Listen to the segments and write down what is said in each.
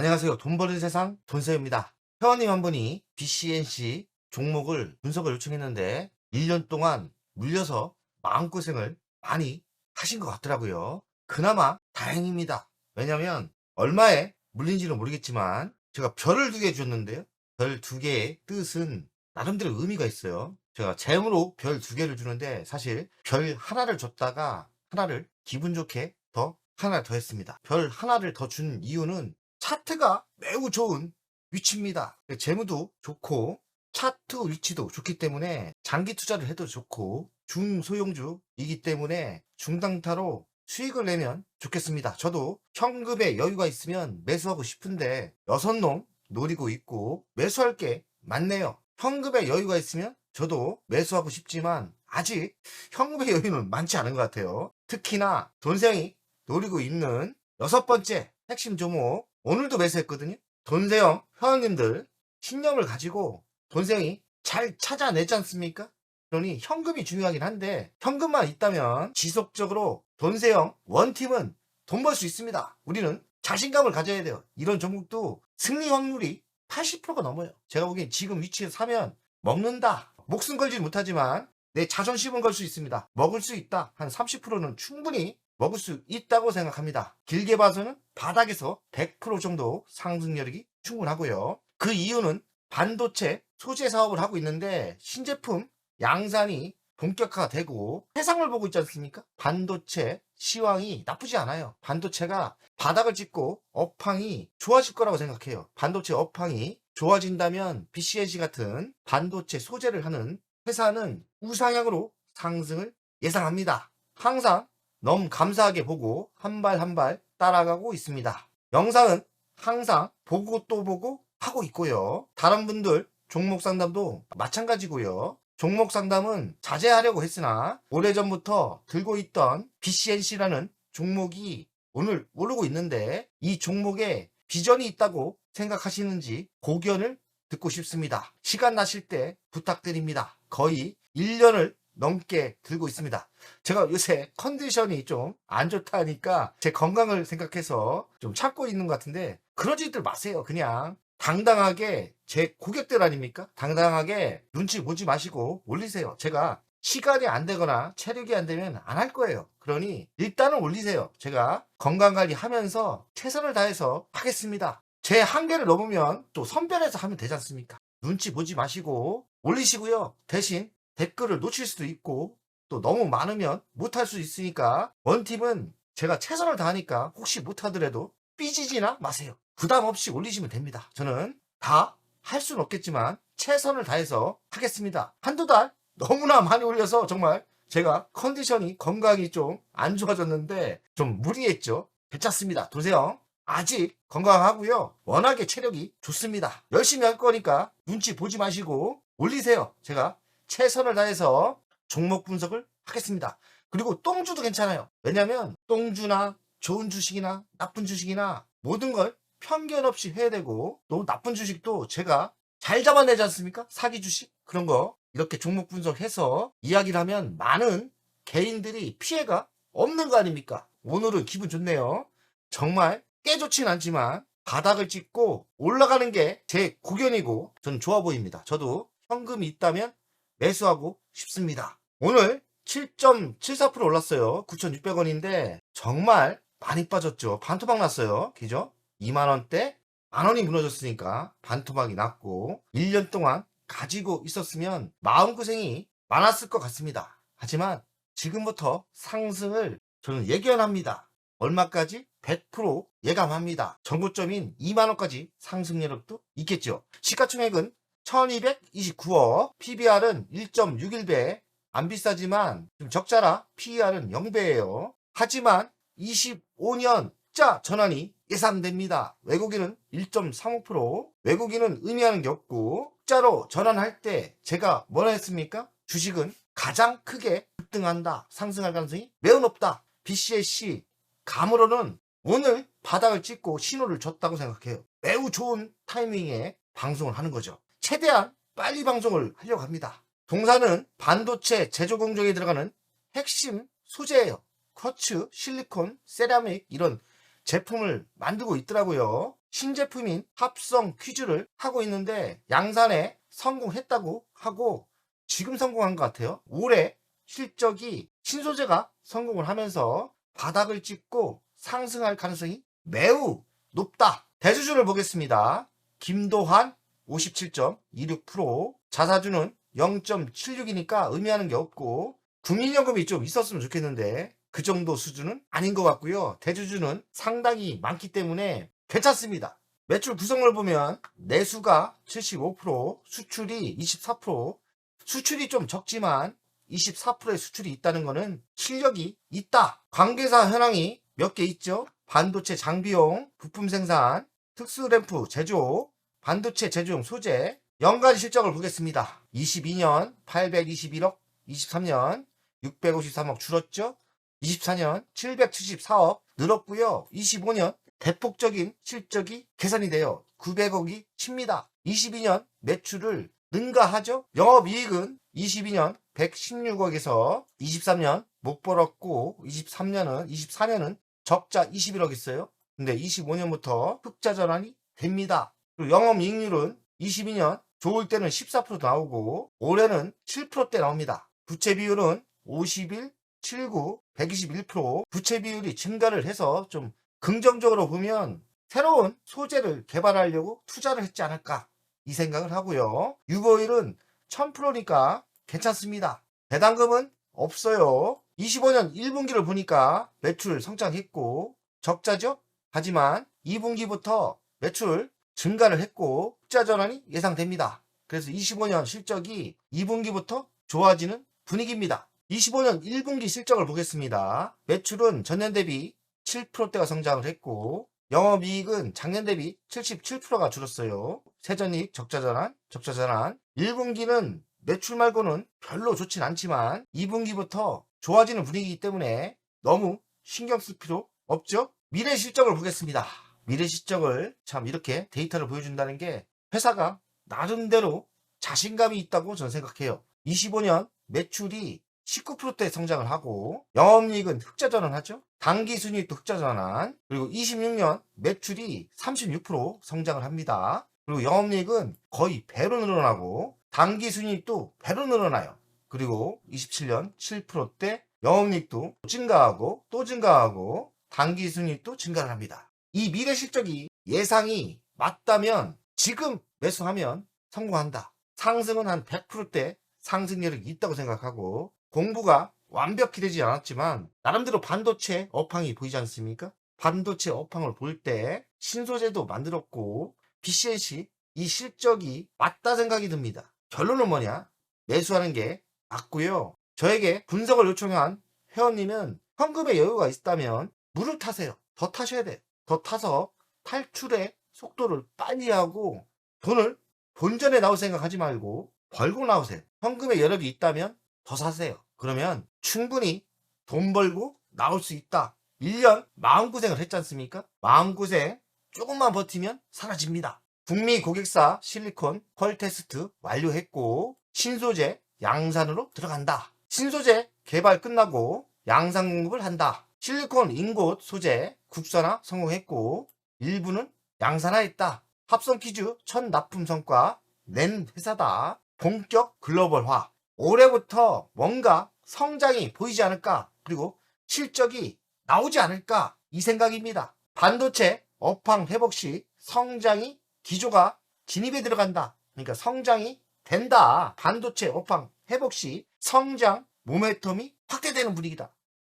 안녕하세요. 돈 버는 세상 돈세입니다. 회원님 한 분이 BCNC 종목을 분석을 요청했는데 1년 동안 물려서 마음고생을 많이 하신 것 같더라고요. 그나마 다행입니다. 왜냐면 얼마에 물린지는 모르겠지만 제가 별을 두개 줬는데요. 별 두 개의 뜻은 나름대로 의미가 있어요. 제가 재물로 별 두 개를 주는데 사실 별 하나를 줬다가 하나를 기분 좋게 더 하나 더 했습니다. 별 하나를 더 준 이유는 차트가 매우 좋은 위치입니다. 재무도 좋고 차트 위치도 좋기 때문에 장기 투자를 해도 좋고 중소형주이기 때문에 중당타로 수익을 내면 좋겠습니다. 저도 현금에 여유가 있으면 매수하고 싶은데 여섯 놈 노리고 있고 매수할 게 많네요. 현금에 여유가 있으면 저도 매수하고 싶지만 아직 현금의 여유는 많지 않은 것 같아요. 특히나 돈생이 노리고 있는 여섯 번째 핵심 종목 오늘도 매수했거든요. 돈세형 회원님들 신념을 가지고 돈생이 잘 찾아내지 않습니까? 그러니 현금이 중요하긴 한데 현금만 있다면 지속적으로 돈세형 원팀은 돈 벌 수 있습니다. 우리는 자신감을 가져야 돼요. 이런 종목도 승리 확률이 80%가 넘어요. 제가 보기엔 지금 위치에 사면 먹는다. 목숨 걸지 못하지만 내 자존심은 걸 수 있습니다. 먹을 수 있다. 한 30%는 충분히 먹을 수 있다고 생각합니다. 길게 봐서는 바닥에서 100% 정도 상승 여력이 충분하고요. 그 이유는 반도체 소재 사업을 하고 있는데 신제품 양산이 본격화되고 세상을 보고 있지 않습니까? 반도체 시황이 나쁘지 않아요. 반도체가 바닥을 찍고 업황이 좋아질 거라고 생각해요. 반도체 업황이 좋아진다면 BCNC 같은 반도체 소재를 하는 회사는 우상향으로 상승을 예상합니다. 항상 너무 감사하게 보고 한 발 한 발 따라가고 있습니다. 영상은 항상 보고 또 보고 하고 있고요. 다른 분들 종목 상담도 마찬가지고요. 종목 상담은 자제하려고 했으나 오래전부터 들고 있던 BCNC라는 종목이 오늘 오르고 있는데 이 종목에 비전이 있다고 생각하시는지 고견을 듣고 싶습니다. 시간 나실 때 부탁드립니다. 거의 1년을 넘게 들고 있습니다. 제가 요새 컨디션이 좀 안 좋다니까 제 건강을 생각해서 좀 참고 있는 것 같은데 그러지들 마세요. 그냥 당당하게 제 고객들 아닙니까? 당당하게 눈치 보지 마시고 올리세요. 제가 시간이 안 되거나 체력이 안 되면 안 할 거예요. 그러니 일단은 올리세요. 제가 건강 관리 하면서 최선을 다해서 하겠습니다. 제 한계를 넘으면 또 선별해서 하면 되지 않습니까? 눈치 보지 마시고 올리시고요. 대신 댓글을 놓칠 수도 있고 또 너무 많으면 못할 수 있으니까 원팀은 제가 최선을 다하니까 혹시 못하더라도 삐지지나 마세요. 부담 없이 올리시면 됩니다. 저는 다 할 수는 없겠지만 최선을 다해서 하겠습니다. 한두 달 너무나 많이 올려서 정말 제가 컨디션이 건강이 좀 안 좋아졌는데 좀 무리했죠. 괜찮습니다. 도세요. 아직 건강하고요. 워낙에 체력이 좋습니다. 열심히 할 거니까 눈치 보지 마시고 올리세요. 제가 최선을 다해서 종목 분석을 하겠습니다. 그리고 똥주도 괜찮아요. 왜냐면 똥주나 좋은 주식이나 나쁜 주식이나 모든 걸 편견 없이 해야 되고 또 나쁜 주식도 제가 잘 잡아내지 않습니까? 사기 주식 그런 거 이렇게 종목 분석해서 이야기를 하면 많은 개인들이 피해가 없는 거 아닙니까? 오늘은 기분 좋네요. 정말 꽤 좋진 않지만 바닥을 찍고 올라가는 게제 구견이고 저는 좋아 보입니다. 저도 현금이 있다면 매수하고 싶습니다. 오늘 7.74% 올랐어요. 9,600원인데 정말 많이 빠졌죠. 반토막 났어요. 그죠? 2만원대 만원이 무너졌으니까 반토막이 났고 1년 동안 가지고 있었으면 마음고생이 많았을 것 같습니다. 하지만 지금부터 상승을 저는 예견합니다. 얼마까지? 100% 예감합니다. 전고점인 2만원까지 상승 여력도 있겠죠. 시가총액은 1229억, PBR은 1.61배, 안 비싸지만 좀 적자라 PER은 0배예요. 하지만 25년 자 전환이 예상됩니다. 외국인은 1.35%, 외국인은 의미하는 게 없고 자로 전환할 때 제가 뭐라 했습니까? 주식은 가장 크게 급등한다. 상승할 가능성이 매우 높다. BCSC 감으로는 오늘 바닥을 찍고 신호를 줬다고 생각해요. 매우 좋은 타이밍에 방송을 하는 거죠. 최대한 빨리 방송을 하려고 합니다. 동사는 반도체 제조 공정에 들어가는 핵심 소재예요. 쿼츠, 실리콘, 세라믹 이런 제품을 만들고 있더라고요. 신제품인 합성 퀴즈를 하고 있는데 양산에 성공했다고 하고 지금 성공한 것 같아요. 올해 실적이 신소재가 성공을 하면서 바닥을 찍고 상승할 가능성이 매우 높다. 대주주를 보겠습니다. 김도환 57.26%, 자사주는 0.76이니까 의미하는 게 없고 국민연금이 좀 있었으면 좋겠는데 그 정도 수준은 아닌 것 같고요. 대주주는 상당히 많기 때문에 괜찮습니다. 매출 구성을 보면 내수가 75%, 수출이 24%, 수출이 좀 적지만 24%의 수출이 있다는 것은 실력이 있다. 관계사 현황이 몇 개 있죠. 반도체 장비용, 부품 생산, 특수램프 제조, 반도체 제조용 소재, 연간 실적을 보겠습니다. 22년 821억, 23년 653억 줄었죠. 24년 774억 늘었고요. 25년 대폭적인 실적이 개선이 돼요. 900억이 칩니다. 22년 매출을 능가하죠. 영업이익은 22년 116억에서 23년 못 벌었고 23년은 24년은 적자 21억 있어요. 근데 25년부터 흑자 전환이 됩니다. 그리고 영업 이익률은 22년 좋을 때는 14% 나오고 올해는 7%대 나옵니다. 부채 비율은 51, 79, 121% 부채 비율이 증가를 해서 좀 긍정적으로 보면 새로운 소재를 개발하려고 투자를 했지 않을까 이 생각을 하고요. 유보율은 1000%니까 괜찮습니다. 배당금은 없어요. 25년 1분기를 보니까 매출 성장했고 적자죠? 하지만 2분기부터 매출 증가를 했고 흑자 전환이 예상됩니다. 그래서 25년 실적이 2분기부터 좋아지는 분위기입니다. 25년 1분기 실적을 보겠습니다. 매출은 전년 대비 7%대가 성장을 했고 영업이익은 작년 대비 77%가 줄었어요. 세전이익 적자 전환, 적자 전환. 1분기는 매출 말고는 별로 좋진 않지만 2분기부터 좋아지는 분위기이기 때문에 너무 신경 쓸 필요 없죠? 미래 실적을 보겠습니다. 미래 실적을 참 이렇게 데이터를 보여준다는 게 회사가 나름대로 자신감이 있다고 저는 생각해요. 25년 매출이 19%대 성장을 하고 영업이익은 흑자 전환하죠. 당기 순이익 도 흑자 전환. 그리고 26년 매출이 36% 성장을 합니다. 그리고 영업이익은 거의 배로 늘어나고 당기 순이익도 배로 늘어나요. 그리고 27년 7%대 영업이익도 증가하고 또 증가하고 당기 순이익도 증가를 합니다. 이 미래 실적이 예상이 맞다면 지금 매수하면 성공한다. 상승은 한 100%대 상승률이 있다고 생각하고 공부가 완벽히 되지 않았지만 나름대로 반도체 업황이 보이지 않습니까? 반도체 업황을 볼 때 신소재도 만들었고 BCNC 이 실적이 맞다 생각이 듭니다. 결론은 뭐냐? 매수하는 게 맞고요. 저에게 분석을 요청한 회원님은 현금의 여유가 있다면 물을 타세요. 더 타셔야 돼요. 더 타서 탈출의 속도를 빨리 하고 돈을 본전에 나올 생각하지 말고 벌고 나오세요. 현금의 여력이 있다면 더 사세요. 그러면 충분히 돈 벌고 나올 수 있다. 1년 마음고생을 했지 않습니까? 마음고생 조금만 버티면 사라집니다. 북미 고객사 실리콘 퀄 테스트 완료했고 신소재 양산으로 들어간다. 신소재 개발 끝나고 양산 공급을 한다. 실리콘 인곳 소재 국산화 성공했고 일부는 양산화했다. 합성 퀴즈 첫 납품 성과 낸 회사다. 본격 글로벌화. 올해부터 뭔가 성장이 보이지 않을까? 그리고 실적이 나오지 않을까? 이 생각입니다. 반도체 업황 회복 시 성장이 기조가 진입에 들어간다. 그러니까 성장이 된다. 반도체 업황 회복 시 성장 모멘텀이 확대되는 분위기다.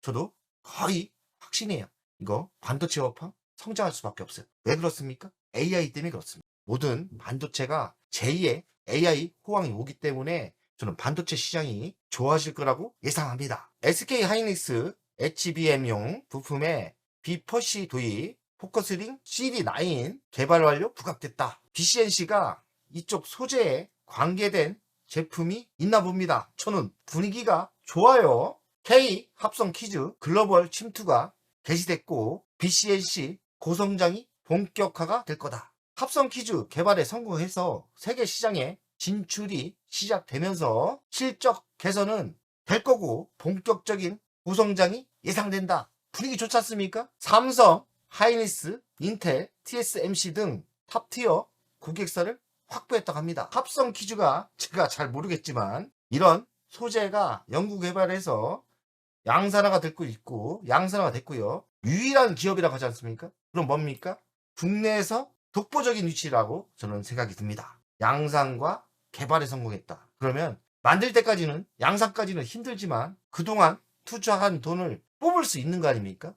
저도 거의 확신해요. 이거 반도체 업황 성장할 수밖에 없어요. 왜 그렇습니까? AI 때문에 그렇습니다. 모든 반도체가 제2의 AI 호황이 오기 때문에 저는 반도체 시장이 좋아질 거라고 예상합니다. SK 하이닉스 HBM용 부품에 비퍼시 도입 포커스링 CD9 개발 완료 부각됐다. BCNC가 이쪽 소재에 관계된 제품이 있나 봅니다. 저는 분위기가 좋아요. K 합성 퀴즈 글로벌 침투가 개시됐고 BCNC 고성장이 본격화가 될 거다. 합성 퀴즈 개발에 성공해서 세계 시장에 진출이 시작되면서 실적 개선은 될 거고 본격적인 고성장이 예상된다. 분위기 좋지 않습니까? 삼성, 하이니스, 인텔, TSMC 등 탑티어 고객사를 확보했다고 합니다. 합성 퀴즈가 제가 잘 모르겠지만 이런 소재가 연구 개발해서 양산화가 됐고 있고 양산화가 됐고요. 유일한 기업이라고 하지 않습니까? 그럼 뭡니까? 국내에서 독보적인 위치라고 저는 생각이 듭니다. 양산과 개발에 성공했다. 그러면 만들 때까지는 양산까지는 힘들지만 그동안 투자한 돈을 뽑을 수 있는 거 아닙니까?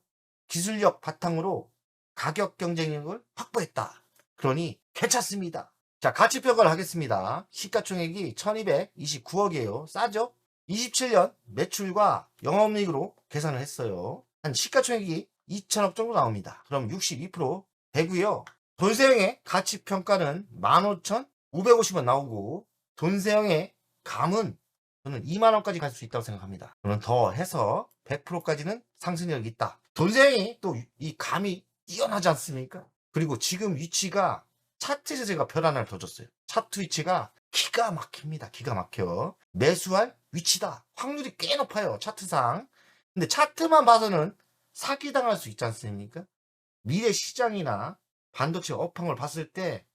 기술력 바탕으로 가격 경쟁력을 확보했다. 그러니 괜찮습니다. 자, 가치 평가를 하겠습니다. 시가총액이 1229억이에요. 싸죠? 27년 매출과 영업이익으로 계산을 했어요. 한 시가총액이 2천억 정도 나옵니다. 그럼 62% 되고요. 돈세형의 가치 평가는 15,550원 나오고 돈세형의 감은 저는 2만 원까지 갈 수 있다고 생각합니다. 저는 더 해서 100%까지는 상승력이 있다. 돈세형이 또 이 감이 뛰어나지 않습니까? 그리고 지금 위치가 차트에서 제가 별 하나를 더 줬어요. 차트 위치가 기가 막힙니다. 기가 막혀. 매수할 위치다. 확률이 꽤 높아요. 차트상. 근데 차트만 봐서는 사기당할 수 있지 않습니까? 미래 시장이나 반도체 업황을 봤을 때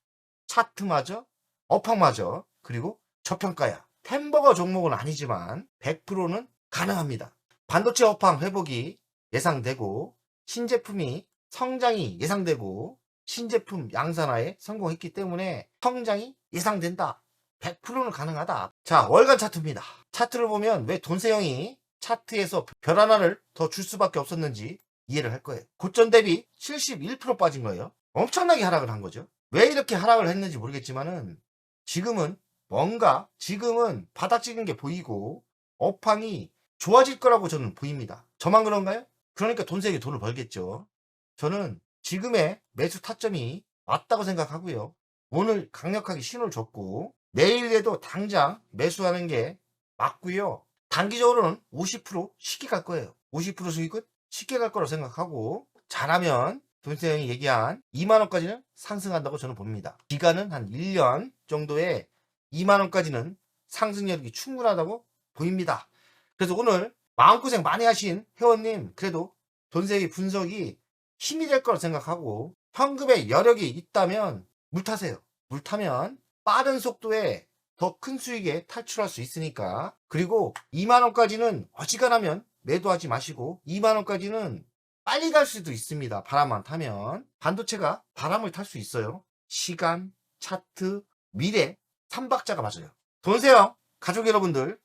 차트마저 업황마저 그리고 저평가야. 템버거 종목은 아니지만 100%는 가능합니다. 반도체 업황 회복이 예상되고 신제품이 성장이 예상되고 신제품 양산화에 성공했기 때문에 성장이 예상된다. 100%는 가능하다. 자, 월간 차트입니다. 차트를 보면 왜 돈세형이 차트에서 별 하나를 더 줄 수밖에 없었는지 이해를 할 거예요. 고점 대비 71% 빠진 거예요. 엄청나게 하락을 한 거죠. 왜 이렇게 하락을 했는지 모르겠지만은 지금은 뭔가 지금은 바닥 찍은 게 보이고 업황이 좋아질 거라고 저는 보입니다. 저만 그런가요? 그러니까 돈세형이 돈을 벌겠죠. 저는 지금의 매수 타점이 맞다고 생각하고요. 오늘 강력하게 신호를 줬고 내일에도 당장 매수하는 게 맞고요. 단기적으로는 50% 쉽게 갈 거예요. 50% 수익은 쉽게 갈 거라고 생각하고 잘하면 돈세 형이 얘기한 2만 원까지는 상승한다고 저는 봅니다. 기간은 한 1년 정도에 2만 원까지는 상승력이 충분하다고 보입니다. 그래서 오늘 마음고생 많이 하신 회원님 그래도 돈세기 분석이 힘이 될 거라 생각하고 현금에 여력이 있다면 물 타세요. 물 타면 빠른 속도에 더 큰 수익에 탈출할 수 있으니까 그리고 2만 원까지는 어지간하면 매도하지 마시고 2만 원까지는 빨리 갈 수도 있습니다. 바람만 타면 반도체가 바람을 탈 수 있어요. 시간, 차트, 미래 3박자가 맞아요. 돈세요 가족 여러분들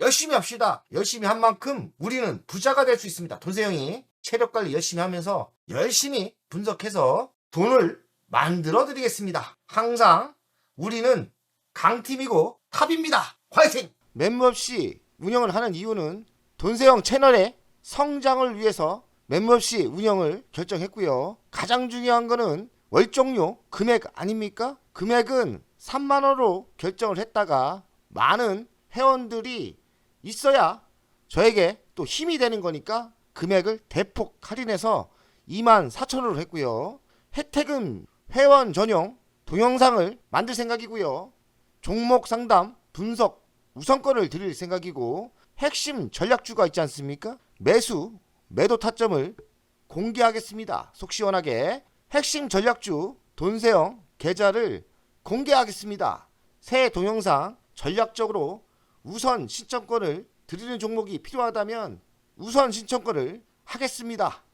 열심히 합시다. 열심히 한 만큼 우리는 부자가 될 수 있습니다. 돈세형이 체력 관리 열심히 하면서 열심히 분석해서 돈을 만들어 드리겠습니다. 항상 우리는 강팀이고 탑입니다. 화이팅! 멤버 없이 운영을 하는 이유는 돈세형 채널의 성장을 위해서 멤버 없이 운영을 결정했고요. 가장 중요한 거는 월정료 금액 아닙니까? 금액은 3만 원으로 결정을 했다가 많은 회원들이 있어야 저에게 또 힘이 되는 거니까 금액을 대폭 할인해서 2만 4천 원으로 했고요. 혜택은 회원 전용 동영상을 만들 생각이고요. 종목 상담, 분석, 우선권을 드릴 생각이고 핵심 전략주가 있지 않습니까? 매수, 매도 타점을 공개하겠습니다. 속 시원하게 핵심 전략주 돈세형 계좌를 공개하겠습니다. 새 동영상 전략적으로 우선 신청권을 드리는 종목이 필요하다면 우선 신청권을 하겠습니다.